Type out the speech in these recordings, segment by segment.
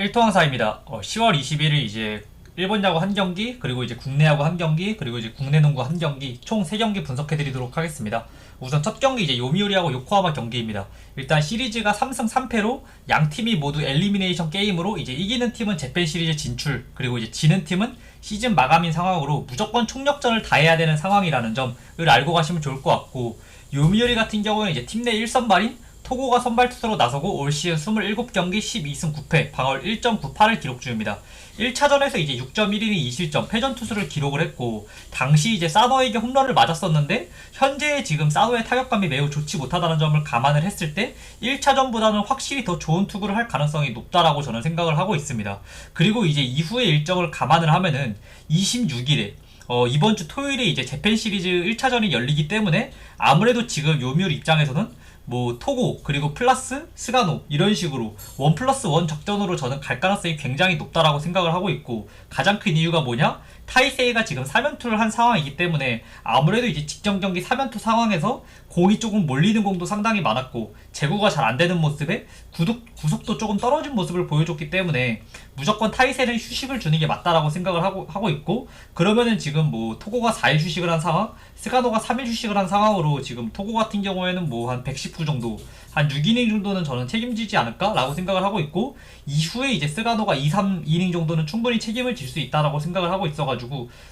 일통항사입니다. 어, 10월 21일 이제 일본 야구 한 경기, 그리고 이제 국내 야구 한 경기, 그리고 이제 국내 농구 한 경기, 총 3경기 분석해 드리도록 하겠습니다. 우선 첫 경기 이제 요미우리하고 요코하마 경기입니다. 일단 시리즈가 3승 3패로 양 팀이 모두 엘리미네이션 게임으로 이제 이기는 팀은 재팬 시리즈 진출, 그리고 이제 지는 팀은 시즌 마감인 상황으로 무조건 총력전을 다해야 되는 상황이라는 점을 알고 가시면 좋을 것 같고, 요미우리 같은 경우는 이제 팀 내 1선발인 토고가 선발 투수로 나서고 올 시즌 27경기 12승 9패, 방어율 1.98을 기록 중입니다. 1차전에서 이제 6.1이닝 2실점, 패전 투수를 기록을 했고, 당시 이제 사노에게 홈런을 맞았었는데, 현재 지금 사노의 타격감이 매우 좋지 못하다는 점을 감안을 했을 때, 1차전보다는 확실히 더 좋은 투구를 할 가능성이 높다라고 저는 생각을 하고 있습니다. 그리고 이제 이후의 일정을 감안을 하면은, 26일에, 어, 이번 주 토요일에 이제 재팬 시리즈 1차전이 열리기 때문에 아무래도 지금 요미울 입장에서는 뭐 토고 그리고 플러스 스가노 이런 식으로 원 플러스 원 적전으로 저는 갈 가능성이 굉장히 높다라고 생각을 하고 있고 가장 큰 이유가 뭐냐 타이세이가 지금 3연투를 한 상황이기 때문에 아무래도 이제 직전 경기 3연투 상황에서 공이 조금 몰리는 공도 상당히 많았고 제구가 잘 안 되는 모습에 구독, 구속도 조금 떨어진 모습을 보여줬기 때문에 무조건 타이세는 휴식을 주는 게 맞다라고 생각을 하고, 하고 있고 그러면은 지금 뭐 토고가 4일 휴식을 한 상황 스가노가 3일 휴식을 한 상황으로 지금 토고 같은 경우에는 뭐 한 110후 정도 한 6이닝 정도는 저는 책임지지 않을까라고 생각을 하고 있고 이후에 이제 스가노가 2, 3이닝 정도는 충분히 책임을 질 수 있다라고 생각을 하고 있어가지고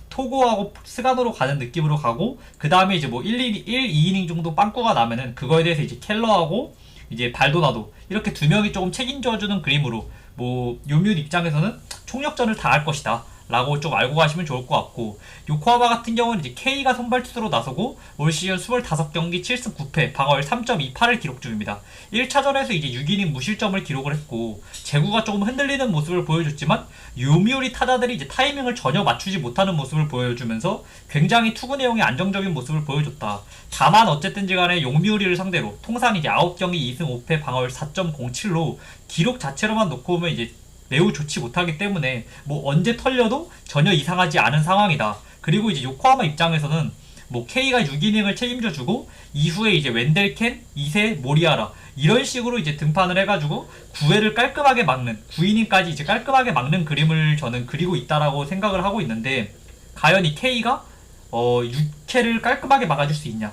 토고하고 스가노로 가는 느낌으로 가고 그 다음에 이제 뭐 1, 2, 1, 2이닝 정도 빵꾸가 나면은 그거에 대해서 이제 켈러하고 이제 발도나도 이렇게 두 명이 조금 책임져주는 그림으로 뭐 요뮤 입장에서는 총력전을 다할 것이다. 라고 좀 알고 가시면 좋을 것 같고 요코하마 같은 경우는 이제 K가 선발 투수로 나서고 올 시즌 25경기 7승 9패 방어율 3.28을 기록 중입니다. 1차전에서 이제 6이닝 무실점을 기록을 했고 제구가 조금 흔들리는 모습을 보여줬지만 요미우리 타자들이 이제 타이밍을 전혀 맞추지 못하는 모습을 보여주면서 굉장히 투구 내용이 안정적인 모습을 보여줬다. 다만 어쨌든지 간에 용미우리를 상대로 통산 이제 9경기 2승 5패 방어율 4.07로 기록 자체로만 놓고 보면 이제 매우 좋지 못하기 때문에 뭐 언제 털려도 전혀 이상하지 않은 상황이다. 그리고 이제 요코하마 입장에서는 뭐 K가 6이닝을 책임져 주고 이후에 이제 웬델켄, 이세, 모리아라 이런 식으로 이제 등판을 해가지고 9회를 깔끔하게 막는 9이닝까지 이제 깔끔하게 막는 그림을 저는 그리고 있다라고 생각을 하고 있는데 과연 이 K가 어 6회를 깔끔하게 막아줄 수 있냐?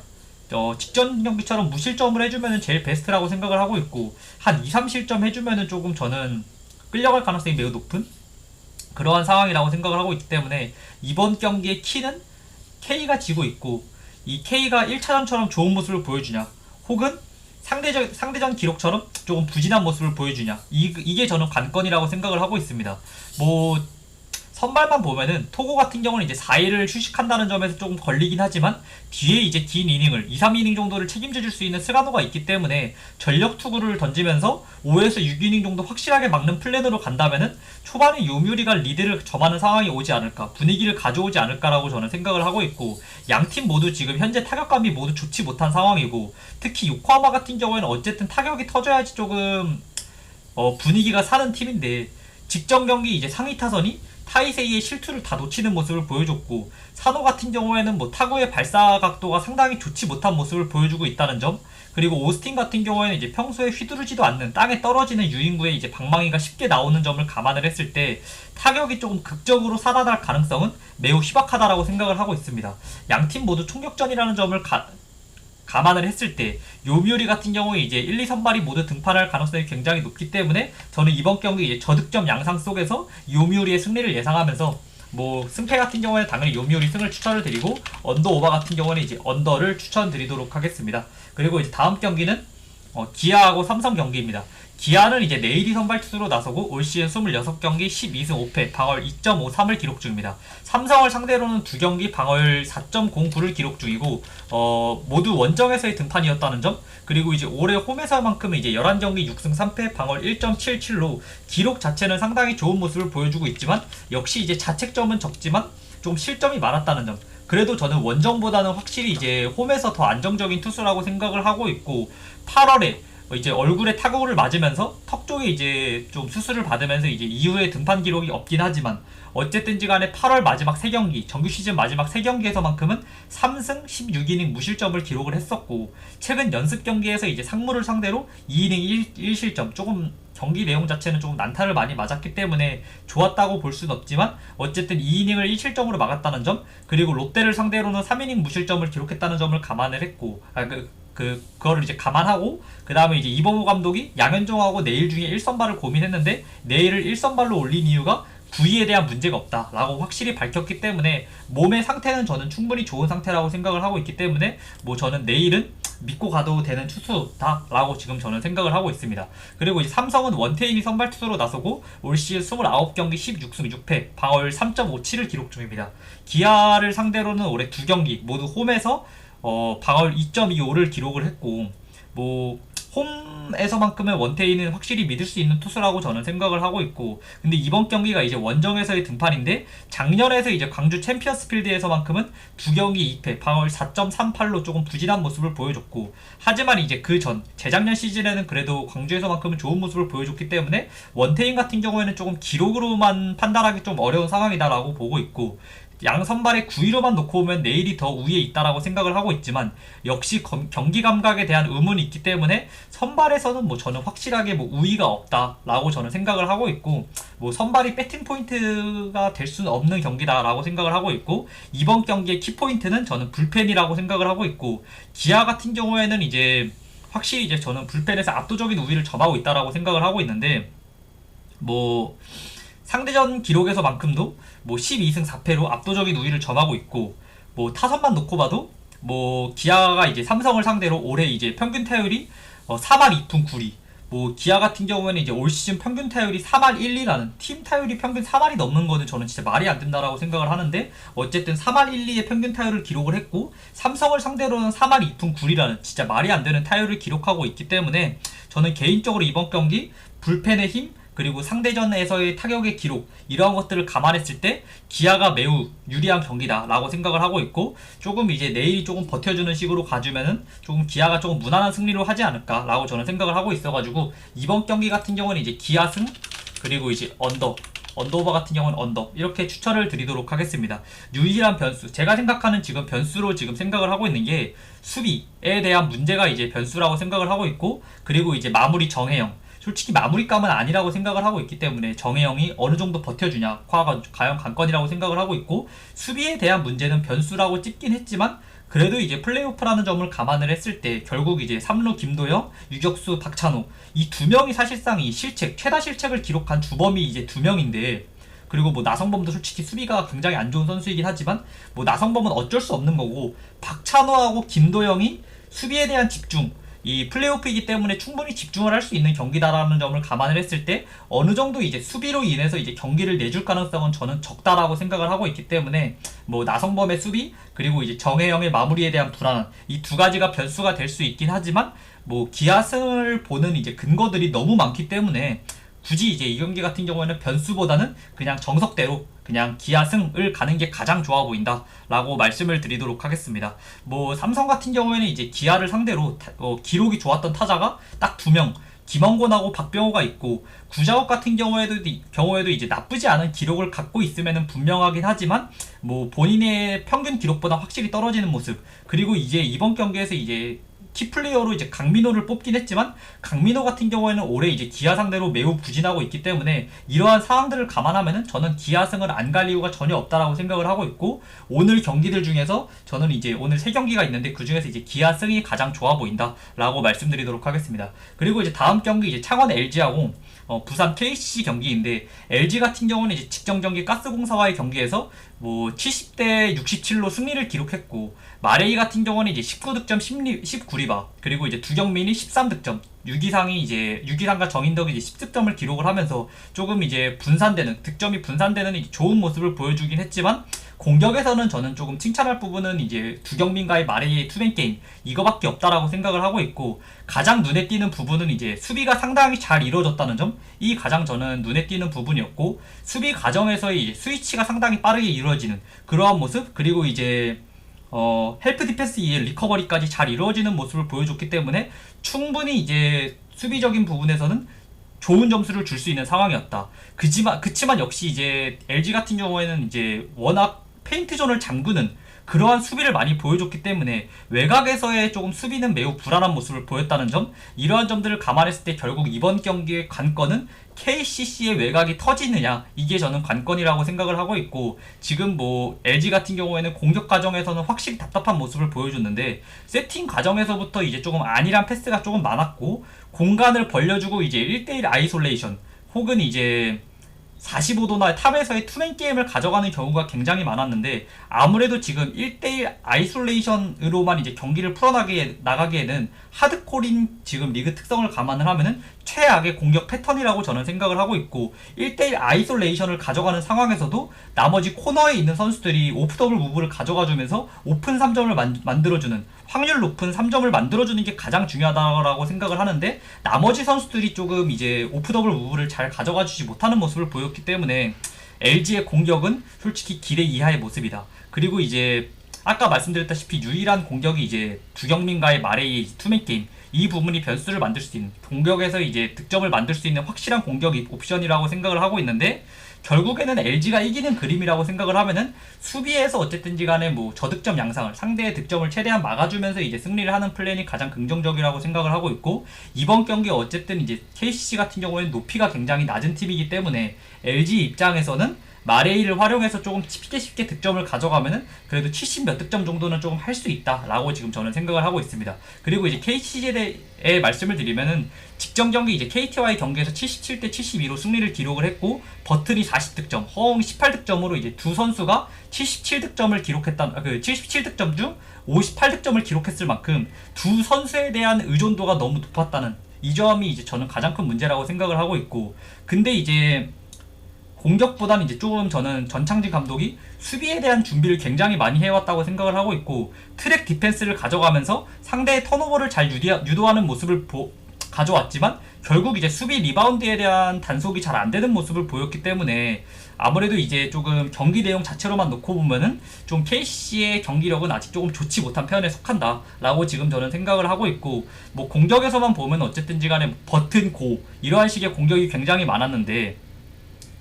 어, 직전 경기처럼 무실점을 해주면 제일 베스트라고 생각을 하고 있고 한 2, 3실점 해주면은 조금 저는 끌려갈 가능성이 매우 높은 그러한 상황이라고 생각을 하고 있기 때문에 이번 경기의 키는 K가 지고 있고 이 K가 1차전처럼 좋은 모습을 보여주냐 혹은 상대적, 상대전 기록처럼 조금 부진한 모습을 보여주냐 이, 이게 저는 관건이라고 생각을 하고 있습니다. 뭐 선발만 보면은 토고 같은 경우는 이제 4일을 휴식한다는 점에서 조금 걸리긴 하지만 뒤에 이제 긴 이닝을 2, 3이닝 정도를 책임져 줄 수 있는 스가노가 있기 때문에 전력 투구를 던지면서 5에서 6이닝 정도 확실하게 막는 플랜으로 간다면은 초반에 요뮤리가 리드를 점하는 상황이 오지 않을까 분위기를 가져오지 않을까라고 저는 생각을 하고 있고 양 팀 모두 지금 현재 타격감이 모두 좋지 못한 상황이고 특히 요코하마 같은 경우에는 어쨌든 타격이 터져야지 조금 어, 분위기가 사는 팀인데 직전 경기 이제 상위 타선이 타이세이의 실투를 다 놓치는 모습을 보여줬고 사노 같은 경우에는 뭐 타구의 발사 각도가 상당히 좋지 못한 모습을 보여주고 있다는 점 그리고 오스틴 같은 경우에는 이제 평소에 휘두르지도 않는 땅에 떨어지는 유인구에 이제 방망이가 쉽게 나오는 점을 감안을 했을 때 타격이 조금 극적으로 살아날 가능성은 매우 희박하다라고 생각을 하고 있습니다. 양 팀 모두 총격전이라는 점을 가, 감안을 했을 때 요미우리 같은 경우에 이제 1, 2 선발이 모두 등판할 가능성이 굉장히 높기 때문에 저는 이번 경기 이제 저득점 양상 속에서 요미우리의 승리를 예상하면서 뭐 승패 같은 경우에 당연히 요미우리 승을 추천을 드리고 언더 오버 같은 경우는 이제 언더를 추천드리도록 하겠습니다. 그리고 이제 다음 경기는 어, 기아하고 삼성 경기입니다. 기아는 이제 내일이 선발 투수로 나서고 올 시즌 26경기 12승 5패 방어율 2.53을 기록 중입니다. 삼성을 상대로는 두 경기 방어율 4.09를 기록 중이고 어, 모두 원정에서의 등판이었다는 점 그리고 이제 올해 홈에서만큼은 이제 11경기 6승 3패 방어율 1.77로 기록 자체는 상당히 좋은 모습을 보여주고 있지만 역시 이제 자책점은 적지만 좀 실점이 많았다는 점 그래도 저는 원정보다는 확실히 이제 홈에서 더 안정적인 투수라고 생각을 하고 있고 8월에 어, 이제 얼굴에 타구를 맞으면서 턱 쪽에 이제 좀 수술을 받으면서 이제 이후에 등판 기록이 없긴 하지만 어쨌든지 간에 8월 마지막 3경기, 정규 시즌 마지막 3경기에서만큼은 3승 16이닝 무실점을 기록을 했었고 최근 연습 경기에서 이제 상무를 상대로 2이닝 1, 실점 조금 경기 내용 자체는 조금 난타를 많이 맞았기 때문에 좋았다고 볼 수는 없지만 어쨌든 2이닝을 1실점으로 막았다는 점 그리고 롯데를 상대로는 3이닝 무실점을 기록했다는 점을 감안을 했고 아, 그, 그 그거를 이제 감안하고 그 다음에 이제 이범호 감독이 양현종하고 내일 중에 1선발을 고민했는데 내일을 1선발로 올린 이유가 구위에 대한 문제가 없다라고 확실히 밝혔기 때문에 몸의 상태는 저는 충분히 좋은 상태라고 생각을 하고 있기 때문에 뭐 저는 내일은 믿고 가도 되는 투수다라고 지금 저는 생각을 하고 있습니다. 그리고 이제 삼성은 원태인이 선발 투수로 나서고 올 시즌 29경기 16승 6패 방어율 3.57을 기록 중입니다. 기아를 상대로는 올해 두 경기 모두 홈에서 어, 방어율 2.25를 기록을 했고 뭐 홈에서만큼은 원태인은 확실히 믿을 수 있는 투수라고 저는 생각을 하고 있고 근데 이번 경기가 이제 원정에서의 등판인데 작년에서 이제 광주 챔피언스 필드에서만큼은 두 경기 2패 방어율 4.38로 조금 부진한 모습을 보여줬고 하지만 이제 그 전 재작년 시즌에는 그래도 광주에서만큼은 좋은 모습을 보여줬기 때문에 원태인 같은 경우에는 조금 기록으로만 판단하기 좀 어려운 상황이다라고 보고 있고 양 선발의 9위로만 놓고 보면 내일이 더 우위에 있다라고 생각을 하고 있지만 역시 검- 경기 감각에 대한 의문이 있기 때문에 선발에서는 뭐 저는 확실하게 뭐 우위가 없다라고 저는 생각을 하고 있고 뭐 선발이 배팅 포인트가 될 수는 없는 경기다라고 생각을 하고 있고 이번 경기의 키 포인트는 저는 불펜이라고 생각을 하고 있고 기아 같은 경우에는 이제 확실히 이제 저는 불펜에서 압도적인 우위를 점하고 있다라고 생각을 하고 있는데 뭐 상대전 기록에서만큼도 뭐 12승 4패로 압도적인 우위를 점하고 있고 뭐 타선만 놓고 봐도 뭐 기아가 이제 삼성을 상대로 올해 이제 평균 타율이 어 4할 2푼 9리. 뭐 기아 같은 경우에는 이제 올 시즌 평균 타율이 3할 1, 2라는 팀 타율이 평균 3할이 넘는 거는 저는 진짜 말이 안 된다라고 생각을 하는데 어쨌든 3할 1, 2의 평균 타율을 기록을 했고 삼성을 상대로는 3할 2푼 9리라는 진짜 말이 안 되는 타율을 기록하고 있기 때문에 저는 개인적으로 이번 경기 불펜의 힘 그리고 상대전에서의 타격의 기록 이러한 것들을 감안했을 때 기아가 매우 유리한 경기다라고 생각을 하고 있고 조금 이제 내일이 조금 버텨주는 식으로 가주면은 조금 기아가 조금 무난한 승리로 하지 않을까라고 저는 생각을 하고 있어가지고 이번 경기 같은 경우는 이제 기아 승 그리고 이제 언더 언더오버 같은 경우는 언더 이렇게 추천을 드리도록 하겠습니다. 유일한 변수 제가 생각하는 지금 변수로 지금 생각을 하고 있는 게 수비에 대한 문제가 이제 변수라고 생각을 하고 있고 그리고 이제 마무리 정혜영 솔직히 마무리감은 아니라고 생각을 하고 있기 때문에 정혜영이 어느 정도 버텨주냐 과가 과연 관건이라고 생각을 하고 있고 수비에 대한 문제는 변수라고 찝긴 했지만 그래도 이제 플레이오프라는 점을 감안을 했을 때 결국 이제 삼루 김도영, 유격수 박찬호 이 두 명이 사실상 이 실책 최다 실책을 기록한 주범이 이제 두 명인데 그리고 뭐 나성범도 솔직히 수비가 굉장히 안 좋은 선수이긴 하지만 뭐 나성범은 어쩔 수 없는 거고 박찬호하고 김도영이 수비에 대한 집중 이 플레이오프이기 때문에 충분히 집중을 할 수 있는 경기다라는 점을 감안을 했을 때 어느 정도 이제 수비로 인해서 이제 경기를 내줄 가능성은 저는 적다라고 생각을 하고 있기 때문에 뭐 나성범의 수비 그리고 이제 정혜영의 마무리에 대한 불안 이 두 가지가 변수가 될 수 있긴 하지만 뭐 기아승을 보는 이제 근거들이 너무 많기 때문에 굳이 이제 이 경기 같은 경우에는 변수보다는 그냥 정석대로 그냥 기아승을 가는 게 가장 좋아 보인다라고 말씀을 드리도록 하겠습니다. 뭐 삼성 같은 경우에는 이제 기아를 상대로 타- 어, 기록이 좋았던 타자가 딱 두 명. 김원곤하고 박병호가 있고 구자욱 같은 경우에도 경우에도 이제 나쁘지 않은 기록을 갖고 있으면은 분명하긴 하지만 뭐 본인의 평균 기록보다 확실히 떨어지는 모습 그리고 이제 이번 경기에서 이제 키플레이어로 이제 강민호를 뽑긴 했지만 강민호 같은 경우에는 올해 이제 기아 상대로 매우 부진하고 있기 때문에 이러한 상황들을 감안하면은 저는 기아승을 안 갈 이유가 전혀 없다라고 생각을 하고 있고 오늘 경기들 중에서 저는 이제 오늘 세 경기가 있는데 그 중에서 이제 기아승이 가장 좋아 보인다라고 말씀드리도록 하겠습니다. 그리고 이제 다음 경기 이제 창원 LG하고 어, 부산 KCC 경기인데 LG 같은 경우는 이제 직전 경기 가스공사와의 경기에서 뭐 70대 67로 승리를 기록했고 마레이 같은 경우는 이제 19득점 19리바 그리고 이제 두경민이 13득점 유기상이 이제 유기상과 정인덕이 이제 10득점을 기록을 하면서 조금 이제 분산되는 득점이 분산되는 좋은 모습을 보여주긴 했지만 공격에서는 저는 조금 칭찬할 부분은 이제 두경민과의 마레이의 투맨 게임 이거밖에 없다라고 생각을 하고 있고 가장 눈에 띄는 부분은 이제 수비가 상당히 잘 이루어졌다는 점 이 가장 저는 눈에 띄는 부분이었고 수비 과정에서의 스위치가 상당히 빠르게 이루어지는 그러한 모습 그리고 이제 어, 헬프 디펜스 이에 리커버리까지 잘 이루어지는 모습을 보여줬기 때문에 충분히 이제 수비적인 부분에서는 좋은 점수를 줄 수 있는 상황이었다. 그지만 그치만 역시 이제 LG 같은 경우에는 이제 워낙 페인트존을 잠그는 그러한 수비를 많이 보여줬기 때문에 외곽에서의 조금 수비는 매우 불안한 모습을 보였다는 점 이러한 점들을 감안했을 때 결국 이번 경기의 관건은 KCC의 외곽이 터지느냐 이게 저는 관건이라고 생각을 하고 있고 지금 뭐 LG 같은 경우에는 공격 과정에서는 확실히 답답한 모습을 보여줬는데 세팅 과정에서부터 이제 조금 안일한 패스가 조금 많았고 공간을 벌려주고 이제 1대1 아이솔레이션 혹은 이제 45도나 탑에서의 투맨 게임을 가져가는 경우가 굉장히 많았는데 아무래도 지금 1대1 아이솔레이션으로만 이제 경기를 풀어나게 나가기에는 하드코린 지금 리그 특성을 감안을 하면은 최악의 공격 패턴이라고 저는 생각을 하고 있고 1대1 아이솔레이션을 가져가는 상황에서도 나머지 코너에 있는 선수들이 오프 더블 무브를 가져가 주면서 오픈 3점을 만, 만들어주는 확률 높은 3점을 만들어주는 게 가장 중요하다고 생각을 하는데 나머지 선수들이 조금 이제 오프 더블 무브를 잘 가져가 주지 못하는 모습을 보였기 때문에 LG의 공격은 솔직히 기대 이하의 모습이다. 그리고 이제 아까 말씀드렸다시피 유일한 공격이 이제 두경민과의 마레이 투맨 게임 이 부분이 변수를 만들 수 있는 공격에서 이제 득점을 만들 수 있는 확실한 공격 옵션이라고 생각을 하고 있는데 결국에는 LG가 이기는 그림이라고 생각을 하면은 수비에서 어쨌든지 간에 뭐 저득점 양상을 상대의 득점을 최대한 막아주면서 이제 승리를 하는 플랜이 가장 긍정적이라고 생각을 하고 있고 이번 경기 어쨌든 이제 KCC 같은 경우에는 높이가 굉장히 낮은 팀이기 때문에 LG 입장에서는 마레이를 활용해서 조금 쉽게 쉽게 득점을 가져가면은 그래도 70 몇 득점 정도는 조금 할 수 있다라고 지금 저는 생각을 하고 있습니다. 그리고 이제 KCC에 대해 말씀을 드리면은 직전 경기 이제 KT와의 경기에서 77대 72로 승리를 기록을 했고 버튼이 40득점, 허웅 18득점으로 이제 두 선수가 77득점을 기록했다 그 77득점 중 58득점을 기록했을 만큼 두 선수에 대한 의존도가 너무 높았다는 이 점이 이제 저는 가장 큰 문제라고 생각을 하고 있고 근데 이제 공격보다는 이제 조금 저는 전창진 감독이 수비에 대한 준비를 굉장히 많이 해왔다고 생각을 하고 있고 트랙 디펜스를 가져가면서 상대의 턴오버를 잘 유도하는 모습을 보, 가져왔지만 결국 이제 수비 리바운드에 대한 단속이 잘 안 되는 모습을 보였기 때문에 아무래도 이제 조금 경기 내용 자체로만 놓고 보면은 좀 KC의 경기력은 아직 조금 좋지 못한 편에 속한다라고 지금 저는 생각을 하고 있고 뭐 공격에서만 보면 어쨌든지 간에 버튼 고 이러한 식의 공격이 굉장히 많았는데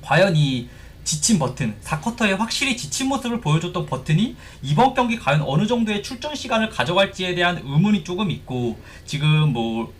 과연 이 지친 버튼, 4쿼터에 확실히 지친 모습을 보여줬던 버튼이 이번 경기 과연 어느 정도의 출전 시간을 가져갈지에 대한 의문이 조금 있고 지금 뭐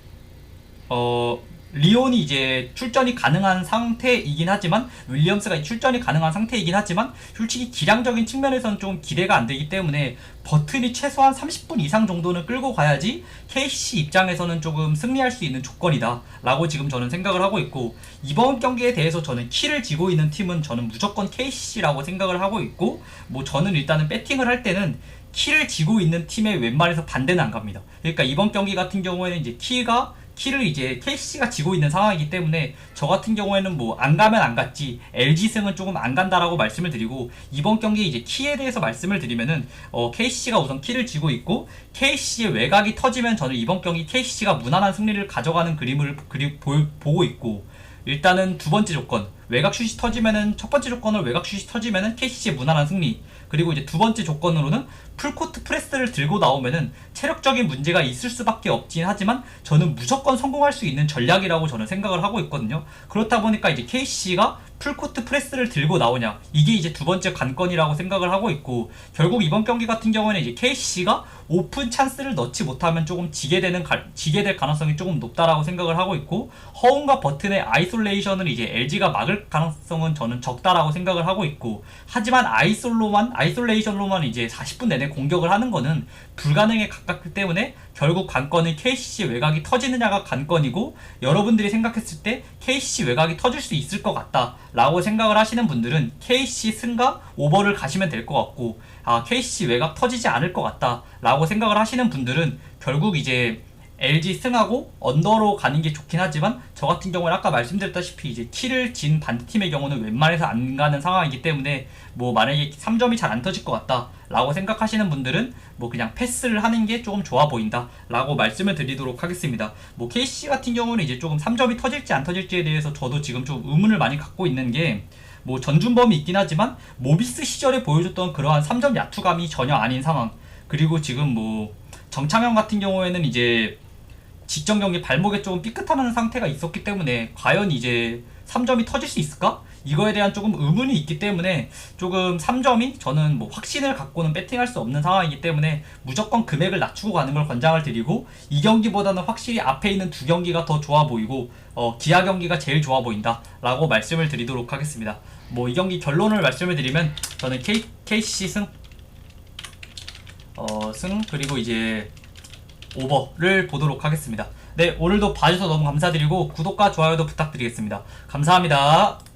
어, 리온이 이제 출전이 가능한 상태이긴 하지만 윌리엄스가 출전이 가능한 상태이긴 하지만 솔직히 기량적인 측면에서는 좀 기대가 안 되기 때문에 버튼이 최소한 30분 이상 정도는 끌고 가야지 KC 입장에서는 조금 승리할 수 있는 조건이다 라고 지금 저는 생각을 하고 있고 이번 경기에 대해서 저는 키를 지고 있는 팀은 저는 무조건 KC라고 생각을 하고 있고 뭐 저는 일단은 배팅을 할 때는 키를 지고 있는 팀에 웬만해서 반대는 안 갑니다. 그러니까 이번 경기 같은 경우에는 이제 키가 키를 이제 KC가 지고 있는 상황이기 때문에 저 같은 경우에는 뭐 안 가면 안 갔지 LG승은 조금 안 간다라고 말씀을 드리고 이번 경기 이제 키에 대해서 말씀을 드리면은 어 KC가 우선 키를 지고 있고 KC의 외곽이 터지면 저는 이번 경기 KC가 무난한 승리를 가져가는 그림을 그리, 보, 보고 있고 일단은 두 번째 조건 외곽 슛이 터지면은 첫 번째 조건을 외곽 슛이 터지면은 KC의 무난한 승리 그리고 이제 두 번째 조건으로는 풀코트 프레스를 들고 나오면은 체력적인 문제가 있을 수밖에 없긴 하지만 저는 무조건 성공할 수 있는 전략이라고 저는 생각을 하고 있거든요. 그렇다 보니까 이제 KC가 풀코트 프레스를 들고 나오냐 이게 이제 두 번째 관건이라고 생각을 하고 있고 결국 이번 경기 같은 경우에는 이제 KC가 오픈 찬스를 넣지 못하면 조금 지게 되는 가, 지게 될 가능성이 조금 높다라고 생각을 하고 있고 허웅과 버튼의 아이솔레이션을 이제 LG가 막을 가능성은 저는 적다라고 생각을 하고 있고 하지만 아이솔로만 아이솔레이션로만 이제 40분 내내 공격을 하는 거는 불가능에 가깝기 때문에 결국 관건은 KCC 외곽이 터지느냐가 관건이고 여러분들이 생각했을 때 KCC 외곽이 터질 수 있을 것 같다라고 생각을 하시는 분들은 KCC 승가 오버를 가시면 될 것 같고 아 KCC 외곽 터지지 않을 것 같다라고 생각을 하시는 분들은 결국 이제 LG 승하고 언더로 가는 게 좋긴 하지만 저 같은 경우는 아까 말씀드렸다시피 이제 키를 진 반대팀의 경우는 웬만해서 안 가는 상황이기 때문에 뭐 만약에 3점이 잘 안 터질 것 같다 라고 생각하시는 분들은 뭐 그냥 패스를 하는 게 조금 좋아 보인다 라고 말씀을 드리도록 하겠습니다. 뭐 KC 같은 경우는 이제 조금 3점이 터질지 안 터질지에 대해서 저도 지금 좀 의문을 많이 갖고 있는 게뭐 전준범이 있긴 하지만 모비스 시절에 보여줬던 그러한 3점 야투감이 전혀 아닌 상황. 그리고 지금 뭐 정창현 같은 경우에는 이제 직전 경기 발목에 조금 삐끗하는 상태가 있었기 때문에 과연 이제 3점이 터질 수 있을까? 이거에 대한 조금 의문이 있기 때문에 조금 3점이 저는 뭐 확신을 갖고는 배팅할 수 없는 상황이기 때문에 무조건 금액을 낮추고 가는 걸 권장을 드리고 이 경기보다는 확실히 앞에 있는 두 경기가 더 좋아 보이고 어, 기아 경기가 제일 좋아 보인다 라고 말씀을 드리도록 하겠습니다 뭐 이 경기 결론을 말씀을 드리면 저는 K, KCC 승 어, 승 그리고 이제 오버를 보도록 하겠습니다. 네, 오늘도 봐주셔서 너무 감사드리고 구독과 좋아요도 부탁드리겠습니다. 감사합니다.